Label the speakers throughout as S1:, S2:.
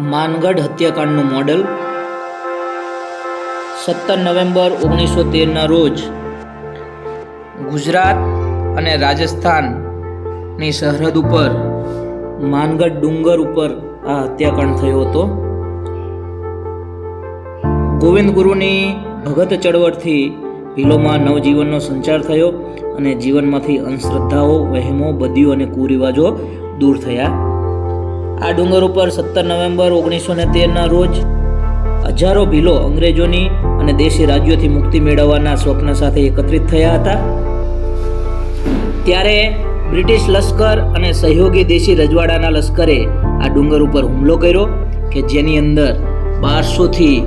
S1: માનગઢ હત્યાકાંડનું મોડલ સત્તર નવેમ્બર ઓગણીસો તેરના રોજ ગુજરાત અને રાજસ્થાનની સરહદ ઉપર માનગઢ ડુંગર ઉપર આ હત્યાકાંડ થયો હતો. ગોવિંદ ગુરુની ભગત ચળવળથી ભીલોમાં નવજીવનનો સંચાર થયો અને જીવનમાંથી અંધશ્રદ્ધાઓ, વહેમો, બદીઓ અને કુરિવાજો દૂર થયા. આ ડુંગર ઉપર સત્તર નવેમ્બર ઓગણીસો ને તેરના રોજ હજારો ભીલો અંગ્રેજોની અને દેશી રાજ્યોથી મુક્તિ મેળવવાના સ્વપ્ન સાથે એકત્રિત થયા હતા. ત્યારે બ્રિટિશ લશ્કર અને સહયોગી દેશી રજવાડાના લશ્કરે આ ડુંગર ઉપર હુમલો કર્યો કે જેની અંદર બારસોથી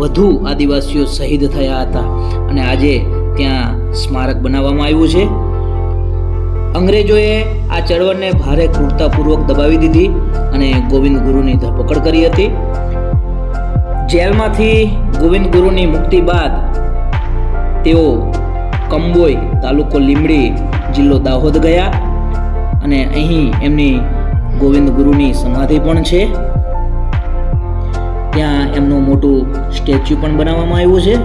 S1: વધુ આદિવાસીઓ શહીદ થયા હતા. અને આજે ત્યાં સ્મારક બનાવવામાં આવ્યું છે. અંગ્રેજોએ આ ચળવળને ભારે ક્રૂરતાપૂર્વક દબાવી દીધી અને ગોવિંદ ગુરુની ધરપકડ કરી હતી. જેલમાંથી ગોવિંદ ગુરુની મુક્તિ બાદ તેઓ કંબોઈ તાલુકો લીમડી જિલ્લો દાહોદ ગયા અને અહીં એમની ગોવિંદ ગુરુની સમાધિ પણ છે. ત્યાં એમનું મોટું સ્ટેચ્યુ પણ બનાવવામાં આવ્યું છે.